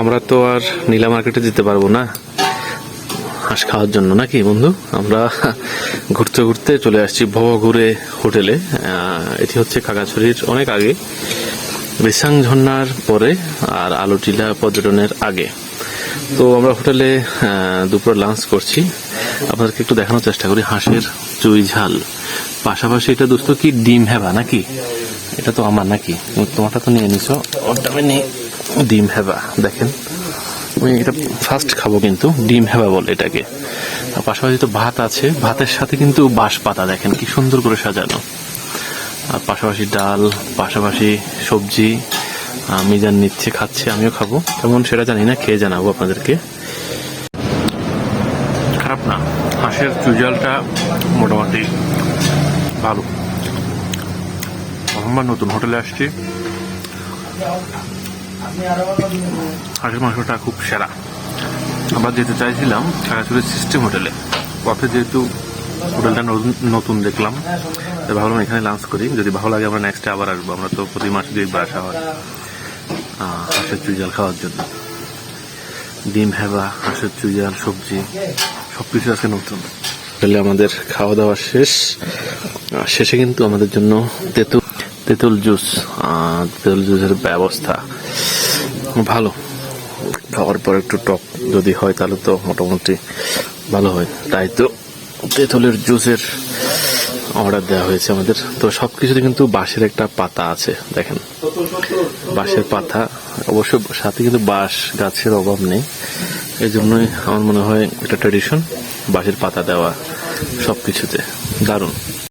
আমরা তো আর নীলা মার্কেটে যেতে পারব না। হাঁস খাওয়ার জন্য নাকি বন্ধু? আমরা ঘুরতে ঘুরতে চলে আসছি ভবঘুরে হোটেলে। এটি হচ্ছে খাগড়াছড়ির অনেক আগে। বিসাং ঝর্ণার পরে আর আলুটিলা পর্যটনের আগে। তো আমরা হোটেলে দুপুর লাঞ্চ করছি। আপনাদেরকে একটু দেখানোর চেষ্টা করি হাঁসের চুই ঝাল। পাশাপাশি এটা দোস্ত কি ডিম হ্যাবা নাকি? এটা তো আমার নাকি। তোমারটা তো নিয়ে নিছো। নিই ডিম হেবা দেখেন। আমি এটা ফার্স্ট খাব কিন্তু ডিম হেবা বলে এটাকে। পাশাপাশি তো ভাত আছে ভাতের সাথে কিন্তু বাঁশ পাতা দেখেন কি সুন্দর করে সাজানো। আর পাশাপাশি ডাল পাশাপাশি সবজি আহ, মিজান নিচ্ছে খাচ্ছে আমিও খাব। কেমন সেটা জানি না খেয়ে জানাব আপনাদেরকে। খারাপ না হাঁসের চুজালটা মোটামুটি ভালো। আমরা নতুন হোটেলে আসছি। হাঁসের মাংসটা খুব সেরা। আমরা যেতে চাইছিলাম খাগড়াছড়ির সিস্টেম হোটেলে। পথে যেহেতু হোটেলটা নতুন- দেখলাম ভাবলাম এখানে লাঞ্চ করি। যদি ভালো লাগে আমরা নেক্সটে আবার আসব। আমরা তো প্রতি মাসে দুইবার আসা হয়। হাঁসের চুইজাল খাওয়ার জন্য। ডিম হেবা হাঁসের চুইজাল সবজি সব কিছু আছে নতুন। তাহলে আমাদের খাওয়া দাওয়া শেষ। শেষে কিন্তু আমাদের জন্য তেঁতুল তেঁতুল জুস তেঁতুল জুসের ব্যবস্থা ভালো। খাওয়ার পর একটু টক যদি হয় তাহলে তো মোটামুটি ভালো হয়। তাই তো তেঁতুলের জুসের অর্ডার দেওয়া হয়েছে আমাদের। তো সব কিছুতে কিন্তু বাঁশের একটা পাতা আছে, দেখেন। বাঁশের পাতা, অবশ্য সাথে কিন্তু বাঁশ গাছের অভাব নেই। এই জন্যই আমার মনে হয় এটা ট্রেডিশন বাঁশের পাতা দেওয়া সব কিছুতে দারুণ।